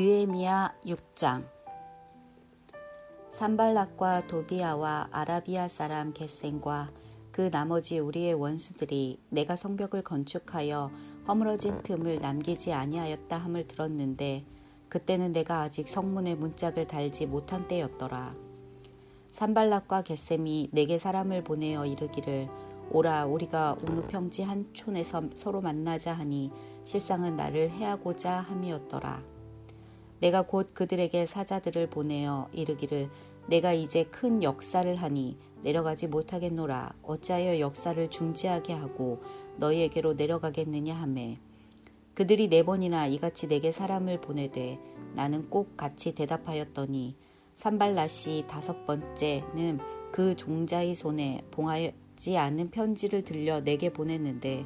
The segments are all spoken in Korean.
느에미야 6장 산발락과 도비아와 아라비아 사람 겟센과 그 나머지 우리의 원수들이 내가 성벽을 건축하여 허물어진 틈을 남기지 아니하였다 함을 들었는데 그때는 내가 아직 성문에 문짝을 달지 못한 때였더라. 산발락과 겟셈이 내게 사람을 보내어 이르기를 오라 우리가 옥누 평지 한 촌에서 서로 만나자 하니 실상은 나를 해하고자 함이었더라. 내가 곧 그들에게 사자들을 보내어 이르기를 내가 이제 큰 역사를 하니 내려가지 못하겠노라. 어찌하여 역사를 중지하게 하고 너희에게로 내려가겠느냐 하매. 그들이 네 번이나 이같이 내게 사람을 보내되 나는 꼭 같이 대답하였더니 산발라시 다섯 번째는 그 종자의 손에 봉하지 않은 편지를 들려 내게 보냈는데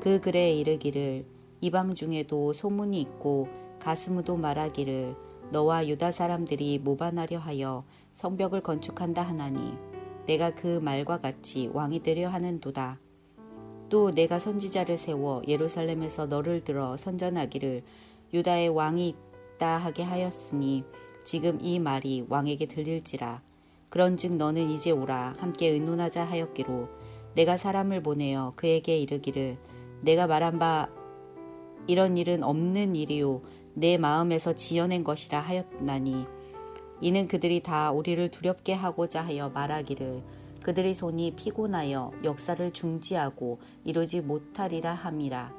그 글에 이르기를 이방 중에도 소문이 있고 가스무도 말하기를 너와 유다 사람들이 모반하려 하여 성벽을 건축한다 하나니 내가 그 말과 같이 왕이 되려 하는도다. 또 내가 선지자를 세워 예루살렘에서 너를 들어 선전하기를 유다의 왕이 있다 하게 하였으니 지금 이 말이 왕에게 들릴지라. 그런즉 너는 이제 오라 함께 의논하자 하였기로 내가 사람을 보내어 그에게 이르기를 내가 말한 바 이런 일은 없는 일이요 내 마음에서 지어낸 것이라 하였나니 이는 그들이 다 우리를 두렵게 하고자 하여 말하기를 그들의 손이 피곤하여 역사를 중지하고 이루지 못하리라 함이라.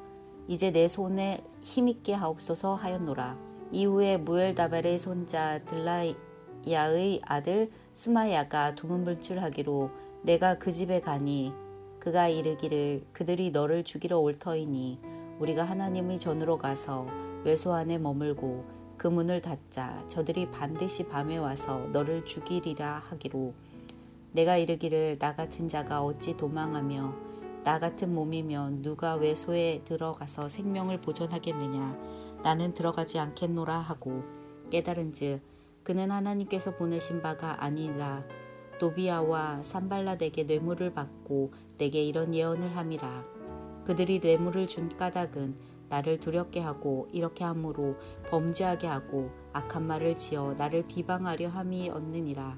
이제 내 손에 힘있게 하옵소서 하였노라. 이후에 무엘다벨의 손자 들라야의 아들 스마야가 두문불출하기로 내가 그 집에 가니 그가 이르기를 그들이 너를 죽이러 올 터이니 우리가 하나님의 전으로 가서 외소 안에 머물고 그 문을 닫자 저들이 반드시 밤에 와서 너를 죽이리라 하기로. 내가 이르기를 나 같은 자가 어찌 도망하며 나 같은 몸이면 누가 외소에 들어가서 생명을 보존하겠느냐? 나는 들어가지 않겠노라 하고 깨달은즉 그는 하나님께서 보내신 바가 아니라 도비아와 산발라에게 뇌물을 받고 내게 이런 예언을 함이라. 그들이 뇌물을 준 까닭은 나를 두렵게 하고 이렇게 함으로 범죄하게 하고 악한 말을 지어 나를 비방하려 함이 없느니라.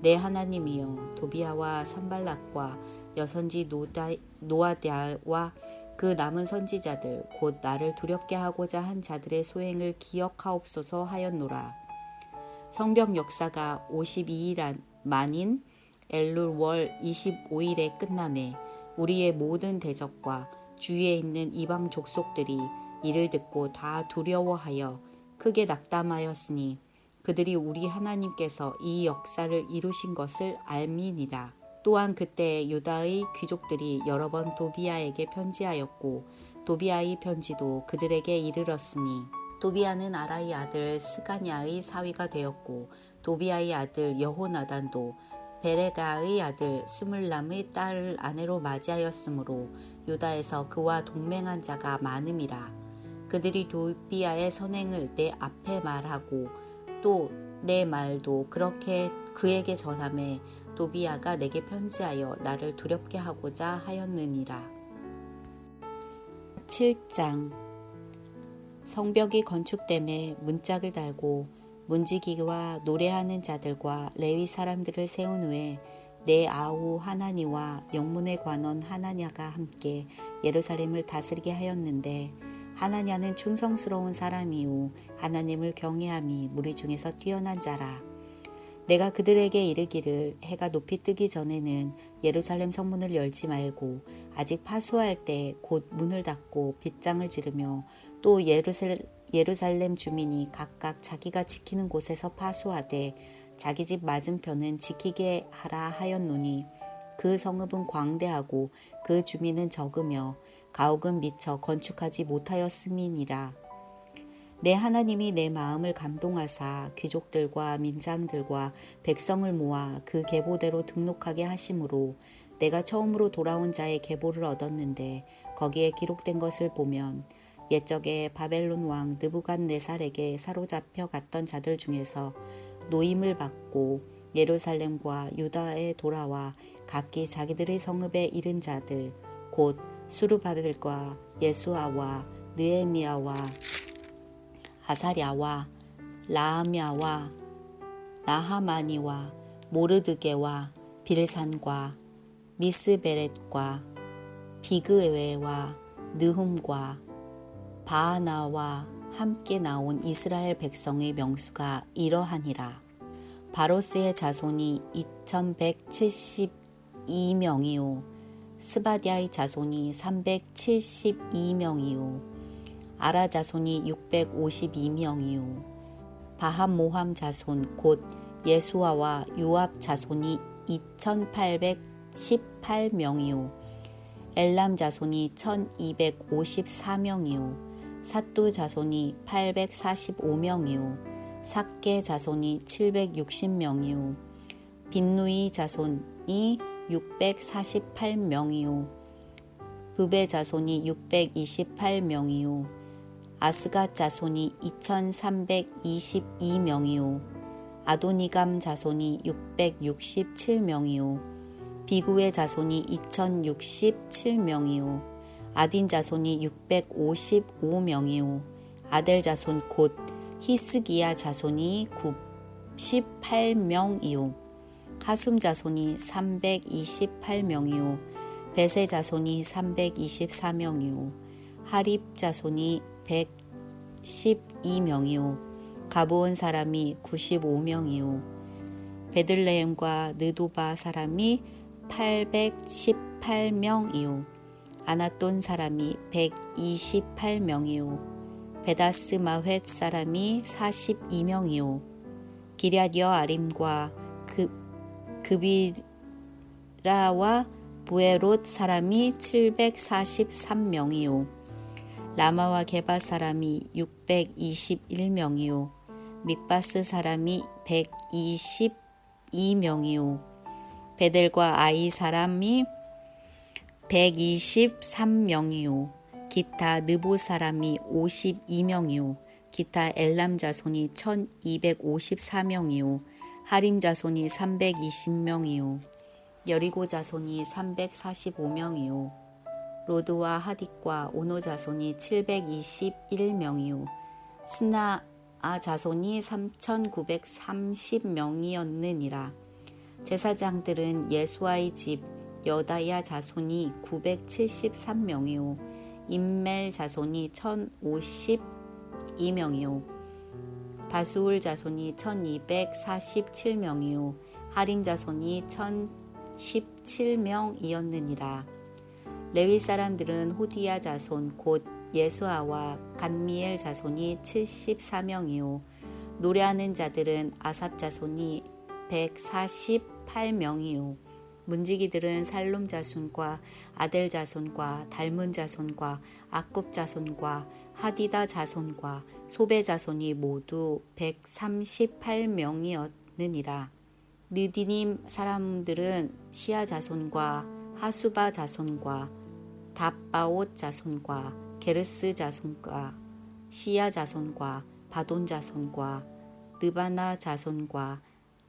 내 하나님이여 도비아와 산발락과 여선지 노아디아와 그 남은 선지자들 곧 나를 두렵게 하고자 한 자들의 소행을 기억하옵소서 하였노라. 성벽 역사가 52일 만인 엘룰 월 25일에 끝남에 우리의 모든 대적과 주위에 있는 이방 족속들이 이를 듣고 다 두려워하여 크게 낙담하였으니 그들이 우리 하나님께서 이 역사를 이루신 것을 알미니라. 또한 그때 유다의 귀족들이 여러 번 도비아에게 편지하였고 도비아의 편지도 그들에게 이르렀으니 도비아는 아라의 아들 스가냐의 사위가 되었고 도비아의 아들 여호나단도 베레가의 아들 스물람의 딸을 아내로 맞이하였으므로 유다에서 그와 동맹한 자가 많음이라. 그들이 도비아의 선행을 내 앞에 말하고 또 내 말도 그렇게 그에게 전함에 도비아가 내게 편지하여 나를 두렵게 하고자 하였느니라. 7장 성벽이 건축됨에 문짝을 달고 문지기와 노래하는 자들과 레위 사람들을 세운 후에 내 아우 하나니와 영문의 관원 하나냐가 함께 예루살렘을 다스리게 하였는데 하나냐는 충성스러운 사람이요 하나님을 경외함이 무리 중에서 뛰어난 자라. 내가 그들에게 이르기를 해가 높이 뜨기 전에는 예루살렘 성문을 열지 말고 아직 파수할 때 곧 문을 닫고 빗장을 지르며 또 예루살렘, 예루살렘 주민이 각각 자기가 지키는 곳에서 파수하되 자기 집 맞은편은 지키게 하라 하였노니 그 성읍은 광대하고 그 주민은 적으며 가옥은 미처 건축하지 못하였음이니라. 내 하나님이 내 마음을 감동하사 귀족들과 민장들과 백성을 모아 그 계보대로 등록하게 하심으로 내가 처음으로 돌아온 자의 계보를 얻었는데 거기에 기록된 것을 보면 옛적에 바벨론 왕 느부갓네살에게 사로잡혀 갔던 자들 중에서 노임을 받고 예루살렘과 유다에 돌아와 각기 자기들의 성읍에 이른 자들 곧 수르바벨과 예수아와 느에미아와 아사랴와 라하мя와 나하마니와 모르드게와 빌산과 미스베렛과 비그웨와 느훔과 바하나와 함께 나온 이스라엘 백성의 명수가 이러하니라. 바로스의 자손이 2172명이요. 스바디아의 자손이 372명이요. 아라 자손이 652명이요. 바함 모함 자손 곧 예수아와 요압 자손이 2818명이요. 엘람 자손이 1254명이요. 사또 자손이 845명이요. 삭게 자손이 760명이요. 빈누이 자손이 648명이요. 부베 자손이 628명이요. 아스가 자손이 2322명이요. 아도니감 자손이 667명이요. 비구의 자손이 2067명이요. 아딘 자손이 655명이요. 아델 자손 곧 히스기야 자손이 98명이요. 하숨 자손이 328명이요. 베세 자손이 324명이요. 하립 자손이 112명이요. 가보온 사람이 95명이요. 베들레헴과 느도바 사람이 818명이요. 아나돈 사람이 128명이요. 베다스 마횟 사람이 42명이요. 기랴디어 아림과 그, 그비라와 부에롯 사람이 743명이요. 라마와 게바 사람이 621명이요. 믹바스 사람이 122명이요. 베델과 아이 사람이 123명이요. 기타 느보 사람이 52명이요. 기타 엘람 자손이 1254명이요. 하림 자손이 320명이요. 여리고 자손이 345명이요. 로드와 하딕과 오노 자손이 721명이요. 스나아 자손이 3930명이었느니라. 제사장들은 예수아의 집 여다야 자손이 973명이요. 임멜 자손이 1052명이요. 바수울 자손이 1247명이요. 하림 자손이 1017명이었느니라. 레위 사람들은 호디야 자손 곧 예수아와 간미엘 자손이 74명이요. 노래하는 자들은 아삽 자손이 148명이요. 문지기들은 살롬 자손과 아델 자손과 달문 자손과 아굽 자손과 하디다 자손과 소베 자손이 모두 138명이었느니라. 느디님 사람들은 시아 자손과 하수바 자손과 답바옷 자손과 게르스 자손과 시야 자손과 바돈 자손과 르바나 자손과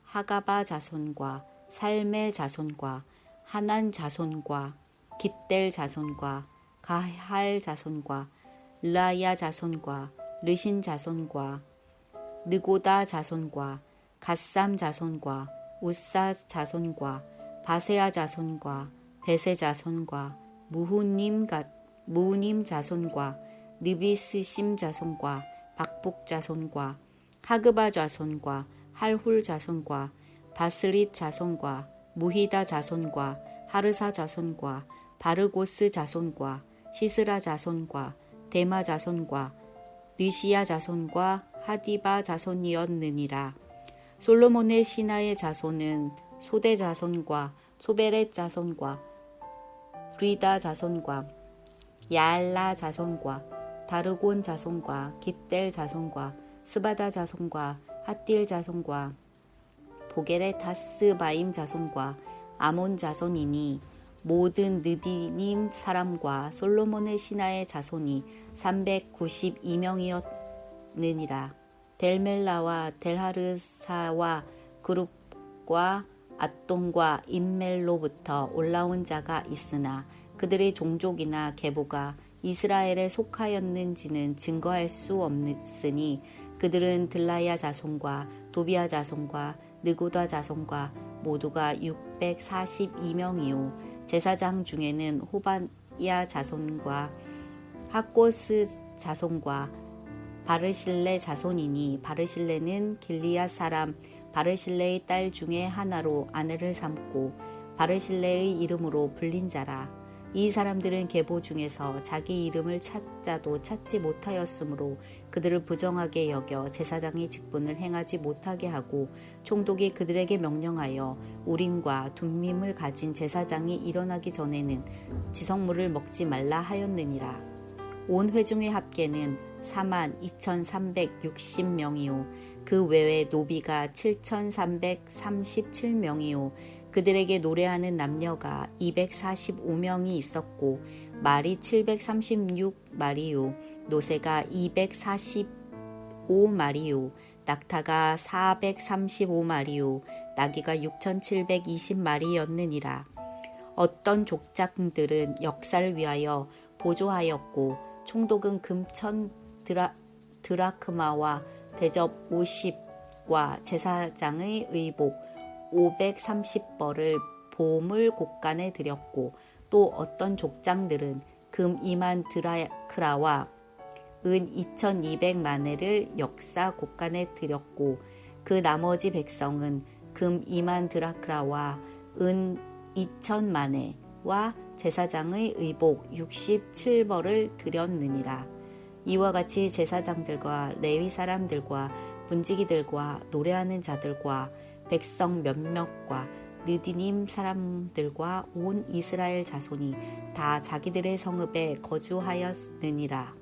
하가바 자손과 삶의 자손과 하난 자손과 깃델 자손과 가할 자손과 르아야 자손과 르신 자손과 느고다 자손과 갓삼 자손과 우사 자손과 바세아 자손과 베세 자손과 무후님 가, 무님 자손과 느비스심 자손과 박북 자손과 하그바 자손과 할훌 자손과 바스릿 자손과 무히다 자손과 하르사 자손과 바르고스 자손과 시스라 자손과 데마 자손과 느시야 자손과 하디바 자손이었느니라. 솔로몬의 신하의 자손은 소대 자손과 소베렛 자손과 브리다 자손과 야알라 자손과 다르곤 자손과 깃델 자손과 스바다 자손과 핫딜 자손과 보겔의 다스바임 자손과 아몬 자손이니 모든 느디님 사람과 솔로몬의 신하의 자손이 392명이었느니라. 델멜라와 델하르사와 그룹과 앗동과 인멜로부터 올라온 자가 있으나 그들의 종족이나 계보가 이스라엘에 속하였는지는 증거할 수 없으니 그들은 들라야 자손과 도비아 자손과 느고다 자손과 모두가 642명이요 제사장 중에는 호바야 자손과 학고스 자손과 바르실레 자손이니 바르실레는 길리앗 사람 바르실레의 딸 중에 하나로 아내를 삼고 바르실레의 이름으로 불린 자라. 이 사람들은 계보 중에서 자기 이름을 찾자도 찾지 못하였으므로 그들을 부정하게 여겨 제사장의 직분을 행하지 못하게 하고 총독이 그들에게 명령하여 우림과 둠밈을 가진 제사장이 일어나기 전에는 지성물을 먹지 말라 하였느니라. 온 회중의 합계는 4만 2,360명이요. 그 외에 노비가 7,337명이요. 그들에게 노래하는 남녀가 245명이 있었고 말이 736마리요. 노새가 245마리요. 낙타가 435마리요. 나귀가 6,720마리였느니라. 어떤 족장들은 역사를 위하여 보조하였고 총독은 금천 드라, 드라크마와 대접 50과 제사장의 의복 530벌을 보물 곳간에 드렸고 또 어떤 족장들은 금 2만 드라크라와 은 2200마네를 역사 곳간에 드렸고 그 나머지 백성은 금 2만 드라크라와 은 2000마네와 제사장의 의복 67벌을 드렸느니라. 이와 같이 제사장들과 레위 사람들과 문지기들과 노래하는 자들과 백성 몇몇과 느디님 사람들과 온 이스라엘 자손이 다 자기들의 성읍에 거주하였느니라.